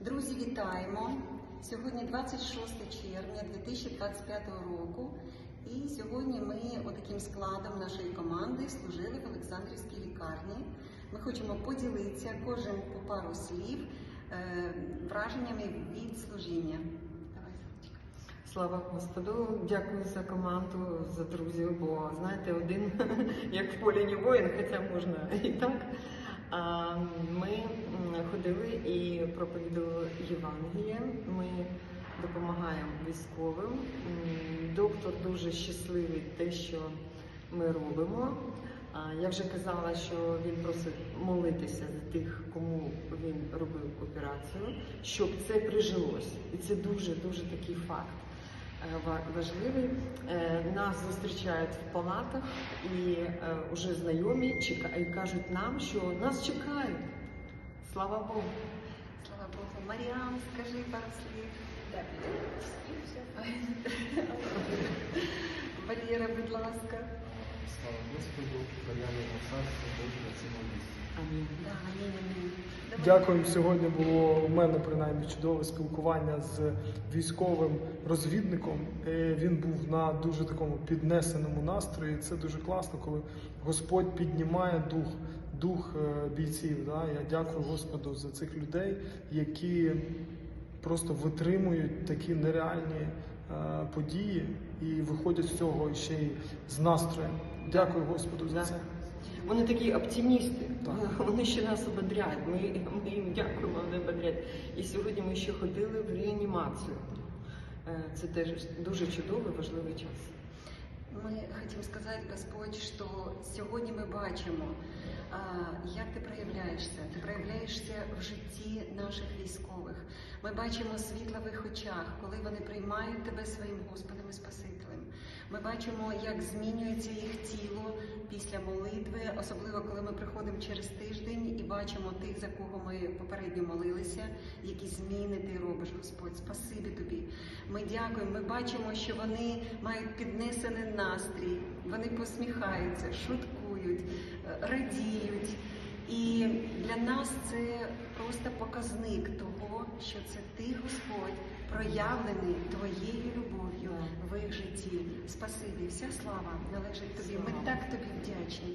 Друзі, вітаємо! Сьогодні 26 червня 2025 року. І сьогодні ми отаким складом нашої команди служили в Олександрівській лікарні. Ми хочемо поділитися кожен по пару слів е, враженнями від служіння. Слава Господу, дякую за команду, за друзів, бо знаєте, один як в полі не воїн, хоча можна і так. Ми ходили і проповідували Євангеліє. Ми допомагаємо військовим. Доктор дуже щасливий те, що ми робимо. Я вже казала, що він просить молитися за тих, кому він робив операцію, щоб це прижилось. І це дуже дуже такий факт важливий. Е, Нас зустрічають в палатах і вже знайомі чекають і кажуть нам, що нас чекають. Слава Богу. Слава Богу. Маріам, скажи пару слів. Валера, будь ласка. Слава Господу, хваляли царство Боже на цьому місці. Дякую. Сьогодні було у мене принаймні чудове спілкування з військовим розвідником. Е, Він був на дуже такому піднесеному настрої. Це дуже класно, коли Господь піднімає дух, дух е, бійців. Да? Я дякую Господу за цих людей, які просто витримують такі нереальні події і виходять з цього ще й з настроєм. Дякую Господу за це. Вони такі оптимісти, Так. вони ще нас ободряють. Ми, ми їм дякуємо, вони ободряють. І сьогодні ми ще ходили в реанімацію. Е, Це теж дуже чудовий, важливий час. Ми хотім сказати, Господь, що сьогодні ми бачимо, як ти проявляєшся. Ти проявляєшся в житті наших військових. Ми бачимо світла в їх очах, коли вони приймають тебе своїм Господом і Спасителем. Ми бачимо, як змінюється їх тіло після молитви, особливо коли ми приходимо через тиждень і бачимо тих, за кого ми попередньо молилися, які зміни ти робиш, Господь. Спасибі тобі. Ми дякуємо. Ми бачимо, що вони мають піднесений настрій, вони посміхаються, шуткують, радіють. І для нас це просто показник того, що це ти, Господь, проявлений твоєю любов'ю в їх житті. Спасибі, вся слава належить тобі. Ми так тобі вдячні.